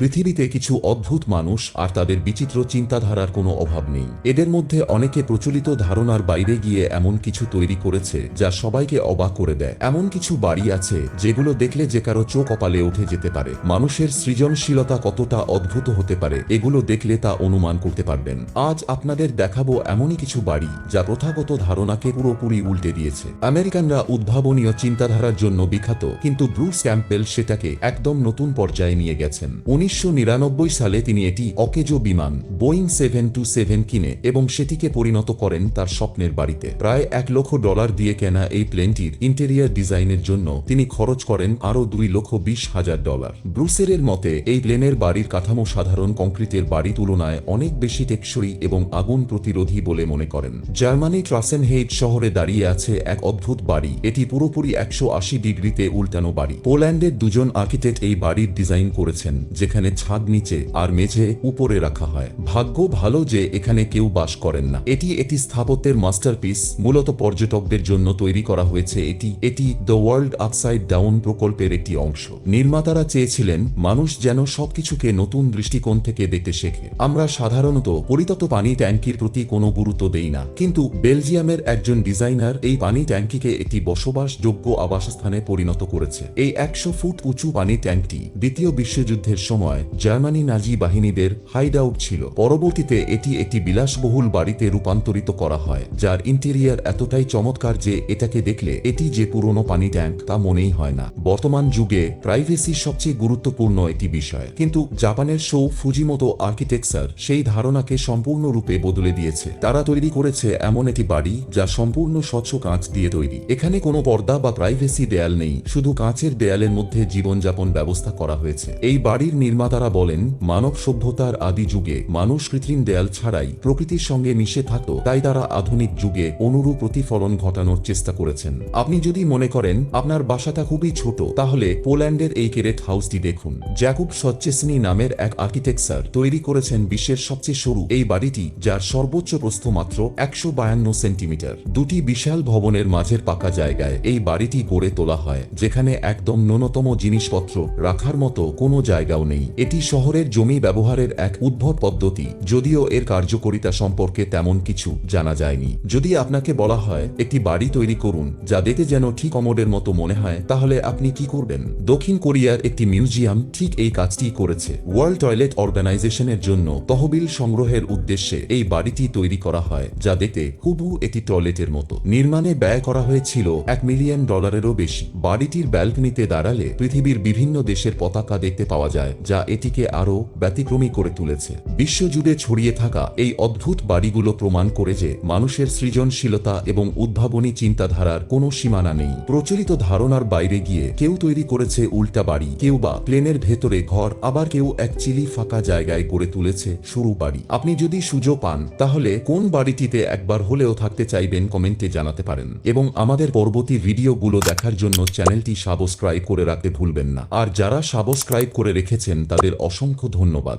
পৃথিবীতে কিছু অদ্ভুত মানুষ আর তাদের বিচিত্র চিন্তাধারার কোনো অভাব নেই। এদের মধ্যে অনেকে প্রচলিত ধারণার বাইরে গিয়ে এমন কিছু তৈরি করেছে যা সবাইকে অবাক করে দেয়। এমন কিছু বাড়ি আছে যেগুলো দেখলে যে কারও চোখ কপালে উঠে যেতে পারে। মানুষের সৃজনশীলতা কতটা অদ্ভুত হতে পারে, এগুলো দেখলে তা অনুমান করতে পারবেন। আজ আপনাদের দেখাবো এমনই কিছু বাড়ি যা প্রথাগত ধারণাকে পুরোপুরি উল্টে দিয়েছে। আমেরিকানরা উদ্ভাবনীয় চিন্তাধারার জন্য বিখ্যাত, কিন্তু ব্রুস ক্যাম্পেল সেটাকে একদম নতুন পর্যায়ে নিয়ে গেছেন। উনিশশো সালে তিনি এটি অকেজো বিমান বোয়িং সেভেন টু সেভেন কিনে এবং সেটিকে পরিণত করেন তার স্বপ্নের বাড়িতে। প্রায় এক লক্ষ ডলার দিয়ে কেনা এই প্লেনটির ইন্টেরিয়ার ডিজাইনের জন্য তিনি খরচ করেন আরও দুই লক্ষ বিশ হাজার ডলার। ব্রুসেরের মতে, এই প্লেনের বাড়ির কাঠামো সাধারণ কংক্রিটের বাড়ি তুলনায় অনেক বেশি টেকসই এবং আগুন প্রতিরোধী বলে মনে করেন। জার্মানি ট্রাসেনহেইট শহরে দাঁড়িয়ে আছে এক অদ্ভুত বাড়ি। এটি পুরোপুরি একশো আশি ডিগ্রিতে উল্টানো বাড়ি। পোল্যান্ডের দুজন আর্কিটেক্ট এই বাড়ির ডিজাইন করেছেন, যেখানে ছাদ নিচে আর মেঝে উপরে রাখা হয়। ভাগ্য ভালো যে এখানে কেউ বাস করেন না। এটি একটি স্থাপত্যের মাস্টারপিস মূলত পর্যটকদের জন্য তৈরি করা হয়েছে এটি। এটি দ্য ওয়ার্ল্ড আপসাইড ডাউন প্রকল্পের একটি অংশ। নির্মাতারা চেয়েছিলেন মানুষ যেন সবকিছুকে নতুন দৃষ্টিকোণ থেকে দেখতে শেখে। আমরা সাধারণত পরিতত পানি ট্যাঙ্কির প্রতি কোনো গুরুত্ব দেই না। কিন্তু বেলজিয়ামের একজন ডিজাইনার এই পানি ট্যাঙ্কিকে একটি বসবাসযোগ্য আবাসস্থানে পরিণত করেছে। এই একশো ফুট উঁচু পানি ট্যাঙ্কটি দ্বিতীয় বিশ্বযুদ্ধের সময় জার্মানি নাজি বাহিনীদের হাইড আউট ছিল। পরবর্তীতে এটি একটি বিলাসবহুল বাড়িতে রূপান্তরিত করা হয়, যার ইন্টেরিয়ার এতটাই চমৎকার যে এটাকে দেখলে এটি যে পুরনো পানি ট্যাঙ্ক তা মনেই হয় না। বর্তমান যুগে প্রাইভেসি সবচেয়ে গুরুত্বপূর্ণ একটি বিষয়। কিন্তু জাপানের শো ফুজিমতো আর্কিটেকচার সেই ধারণাকে সম্পূর্ণরূপে বদলে দিয়েছে। তারা তৈরি করেছে এমন একটি বাড়ি যা সম্পূর্ণ স্বচ্ছ কাঁচ দিয়ে তৈরি। এখানে কোনো পর্দা বা প্রাইভেসি দেয়াল নেই, শুধু কাঁচের দেয়ালের মধ্যে জীবনযাপন ব্যবস্থা করা হয়েছে। এই বাড়ির নির্মাতারা বলেন, মানব সভ্যতার আদি যুগে মানুষ কৃত্রিম দেয়াল ছাড়াই প্রকৃতির সঙ্গে মিশে থাকত, তাই তারা আধুনিক যুগে অনুরূপ প্রতিফলন ঘটানোর চেষ্টা করেছেন। আপনি যদি মনে করেন, আপনার বাসাটা খুবই ছোট, তাহলে পোল্যান্ডের এই কেরেট হাউসটি দেখুন। জ্যাকুব সচ্চেসনি নামের এক আর্কিটেকচার তৈরি করেছেন বিশ্বের সবচেয়ে সরু এই বাড়িটি, যার সর্বোচ্চ প্রস্থ মাত্র একশো বায়ান্ন সেন্টিমিটার। দুটি বিশাল ভবনের মাঝের পাকা জায়গায় এই বাড়িটি গড়ে তোলা হয়, যেখানে একদম ন্যূনতম জিনিসপত্র রাখার মতো কোনো জায়গাও নেই। এটি শহরের জমি ব্যবহারের এক উদ্ভট পদ্ধতি, যদিও এর কার্যকারিতা সম্পর্কে তেমন কিছু জানা যায়নি। যদি আপনাকে বলা হয়, একটি বাড়ি তৈরি করুন, যা দেখতে যেন ঠিক কমোডের মতো মনে হয়, তাহলে আপনি কি করবেন? দক্ষিণ কোরিয়ার একটি মিউজিয়াম ঠিক এই কাজটি করেছে। ওয়ার্ল্ড টয়লেট অর্গানাইজেশনের জন্য তহবিল সংগ্রহের উদ্দেশ্যে এই বাড়িটি তৈরি করা হয়, যা দেখতে হুবু একটি টয়লেটের মতো। নির্মাণে ব্যয় করা হয়েছিল এক মিলিয়ন ডলারেরও বেশি। বাড়িটির ব্যালকনিতে দাঁড়ালে পৃথিবীর বিভিন্ন দেশের পতাকা দেখতে পাওয়া যায় যা এটিকে আরও ব্যতিক্রমী করে তুলেছে। বিশ্বজুড়ে ছড়িয়ে থাকা এই অদ্ভুত বাড়িগুলো প্রমাণ করে যে মানুষের সৃজনশীলতা এবং উদ্ভাবনী চিন্তাধারার কোনো সীমানা নেই। প্রচলিত ধারণার বাইরে গিয়ে কেউ তৈরি করেছে উল্টা বাড়ি, কেউ বা প্লেনের ভেতরে ঘর, আবার কেউ এক চিলি ফাঁকা জায়গায় গড়ে তুলেছে সরু বাড়ি। আপনি যদি সুযোগ পান, তাহলে কোন বাড়িটিতে একবার হলেও থাকতে চাইবেন কমেন্টে জানাতে পারেন। এবং আমাদের পরবর্তী ভিডিওগুলো দেখার জন্য চ্যানেলটি সাবস্ক্রাইব করে রাখতে ভুলবেন না। আর যারা সাবস্ক্রাইব করে রেখেছেন তাদের অসংখ্য ধন্যবাদ।